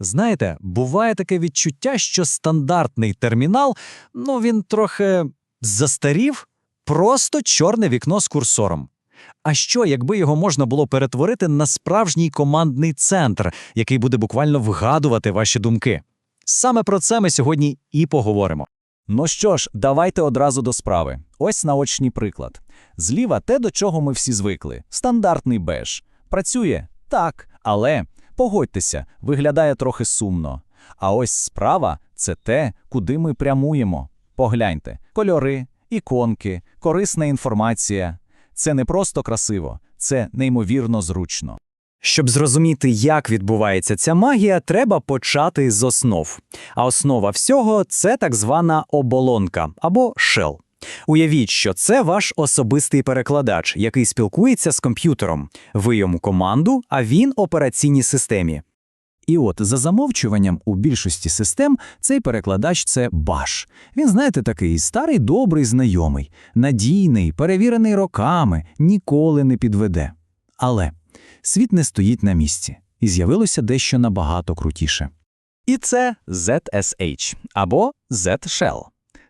Знаєте, буває таке відчуття, що стандартний термінал, ну він трохи застарів, просто чорне вікно з курсором. А що, якби його можна було перетворити на справжній командний центр, який буде буквально вгадувати ваші думки? Саме про це ми сьогодні і поговоримо. Ну що ж, давайте одразу до справи. Ось наочний приклад. Зліва те, до чого ми всі звикли. Стандартний беж. Працює? Так, але, погодьтеся, виглядає трохи сумно. А ось справа – це те, куди ми прямуємо. Погляньте. Кольори, іконки, корисна інформація. Це не просто красиво, це неймовірно зручно. Щоб зрозуміти, як відбувається ця магія, треба почати з основ. А основа всього це так звана оболонка або shell. Уявіть, що це ваш особистий перекладач, який спілкується з комп'ютером. Ви йому команду, а він операційній системі. І от за замовчуванням у більшості систем цей перекладач це баш. Він, знаєте, такий старий добрий знайомий, надійний, перевірений роками, ніколи не підведе. Але світ не стоїть на місці, і з'явилося дещо набагато крутіше. І це ZSH або Z-Shell.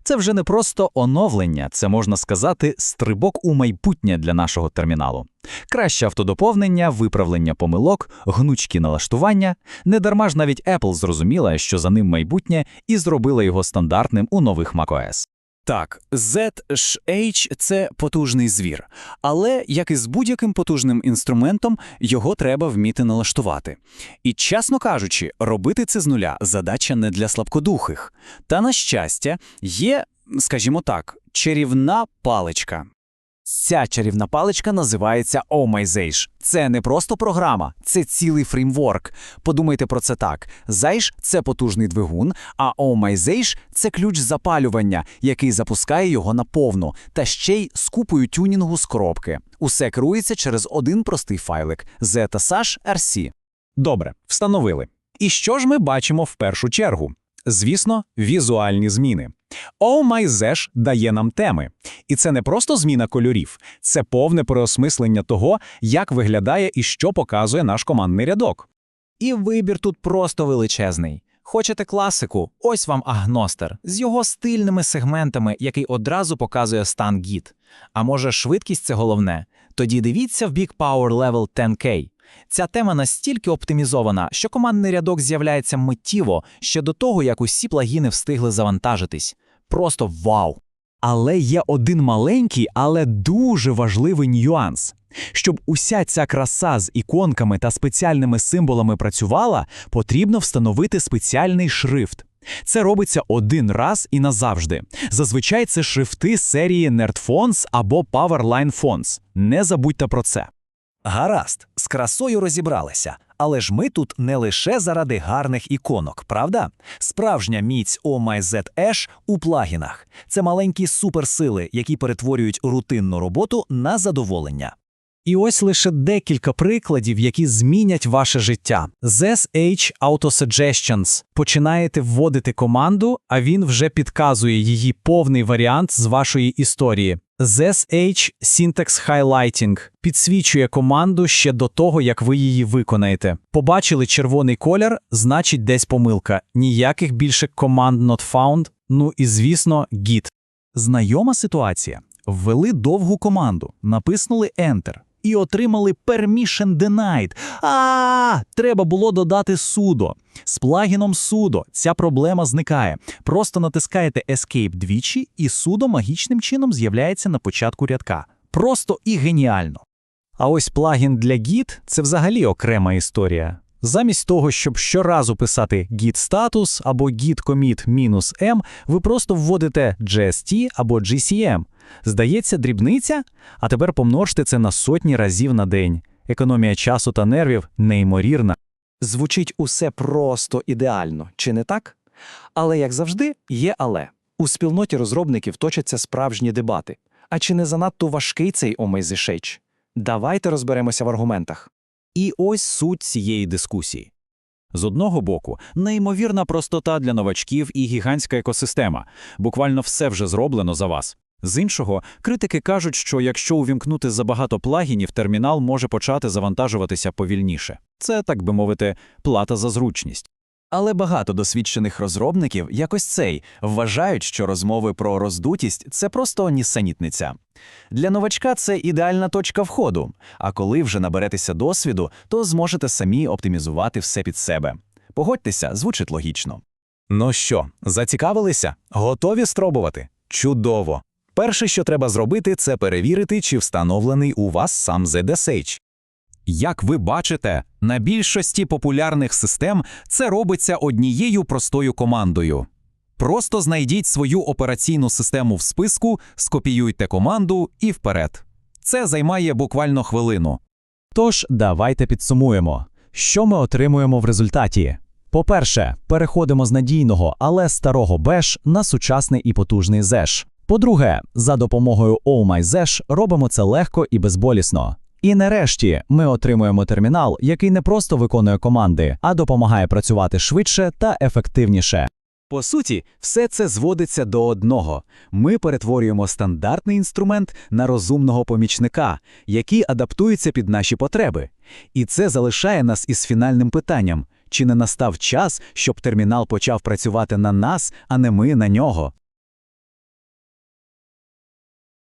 Це вже не просто оновлення, це можна сказати стрибок у майбутнє для нашого терміналу. Краще автодоповнення, виправлення помилок, гнучкі налаштування. Недарма ж навіть Apple зрозуміла, що за ним майбутнє, і зробила його стандартним у нових macOS. Так, ZSH – це потужний звір, але, як і з будь-яким потужним інструментом, його треба вміти налаштувати. І, чесно кажучи, робити це з нуля – задача не для слабкодухих. Та, на щастя, є, скажімо так, чарівна паличка. Ця чарівна паличка називається OMyZage. Це не просто програма, це цілий фреймворк. Подумайте про це так. Zage – це потужний двигун, а OMyZage – це ключ запалювання, який запускає його наповну, та ще й з купою тюнінгу з коробки. Усе керується через один простий файлик – zetasash rc. Добре, встановили. І що ж ми бачимо в першу чергу? Звісно, візуальні зміни. OMyZesh дає нам теми. І це не просто зміна кольорів, це повне переосмислення того, як виглядає і що показує наш командний рядок. І вибір тут просто величезний. Хочете класику? Ось вам агностер з його стильними сегментами, який одразу показує стан гід. А може, швидкість це головне? Тоді дивіться в Big Power Level 10K. Ця тема настільки оптимізована, що командний рядок з'являється миттєво ще до того, як усі плагіни встигли завантажитись. Просто вау! Але є один маленький, але дуже важливий нюанс. Щоб уся ця краса з іконками та спеціальними символами працювала, потрібно встановити спеціальний шрифт. Це робиться один раз і назавжди. Зазвичай це шрифти серії NerdFonts або Powerline Fonts. Не забудьте про це. Гаразд, з красою розібралися, але ж ми тут не лише заради гарних іконок, правда? Справжня міць OMyZH у плагінах це маленькі суперсили, які перетворюють рутинну роботу на задоволення. І ось лише декілька прикладів, які змінять ваше життя. ZSH Autosuggestions. Починаєте вводити команду, а він вже підказує її повний варіант з вашої історії. ZSH Syntax Highlighting підсвічує команду ще до того, як ви її виконаєте. Побачили червоний колір, значить десь помилка. Ніяких більше команд not found, ну і звісно, git. Знайома ситуація. Ввели довгу команду, написнули Enter і отримали Permission Denied. А, треба було додати sudo. З плагіном sudo ця проблема зникає. Просто натискаєте Escape двічі, і sudo магічним чином з'являється на початку рядка. Просто і геніально. А ось плагін для Git – це взагалі окрема історія. Замість того, щоб щоразу писати git status або git commit "-m", ви просто вводите GST або GCM. Здається, дрібниця? А тепер помножте це на сотні разів на день. Економія часу та нервів неймовірна. Звучить усе просто ідеально, чи не так? Але, як завжди, є але. У спільноті розробників точаться справжні дебати. А чи не занадто важкий цей OMyZH? Давайте розберемося в аргументах. І ось суть цієї дискусії. З одного боку, неймовірна простота для новачків і гігантська екосистема. Буквально все вже зроблено за вас. З іншого, критики кажуть, що якщо увімкнути забагато плагінів, термінал може почати завантажуватися повільніше. Це, так би мовити, плата за зручність. Але багато досвідчених розробників, як ось цей, вважають, що розмови про роздутість це просто нісенітниця. Для новачка це ідеальна точка входу. А коли вже наберетеся досвіду, то зможете самі оптимізувати все під себе. Погодьтеся, звучить логічно. Ну що, зацікавилися? Готові спробувати? Чудово! Перше, що треба зробити, це перевірити, чи встановлений у вас сам ZSH. Як ви бачите, на більшості популярних систем це робиться однією простою командою. Просто знайдіть свою операційну систему в списку, скопіюйте команду і вперед. Це займає буквально хвилину. Тож, давайте підсумуємо, що ми отримуємо в результаті. По-перше, переходимо з надійного, але старого беш на сучасний і потужний зеш. По-друге, за допомогою OhMyZesh робимо це легко і безболісно. І нарешті ми отримуємо термінал, який не просто виконує команди, а допомагає працювати швидше та ефективніше. По суті, все це зводиться до одного. Ми перетворюємо стандартний інструмент на розумного помічника, який адаптується під наші потреби. І це залишає нас із фінальним питанням: чи не настав час, щоб термінал почав працювати на нас, а не ми на нього?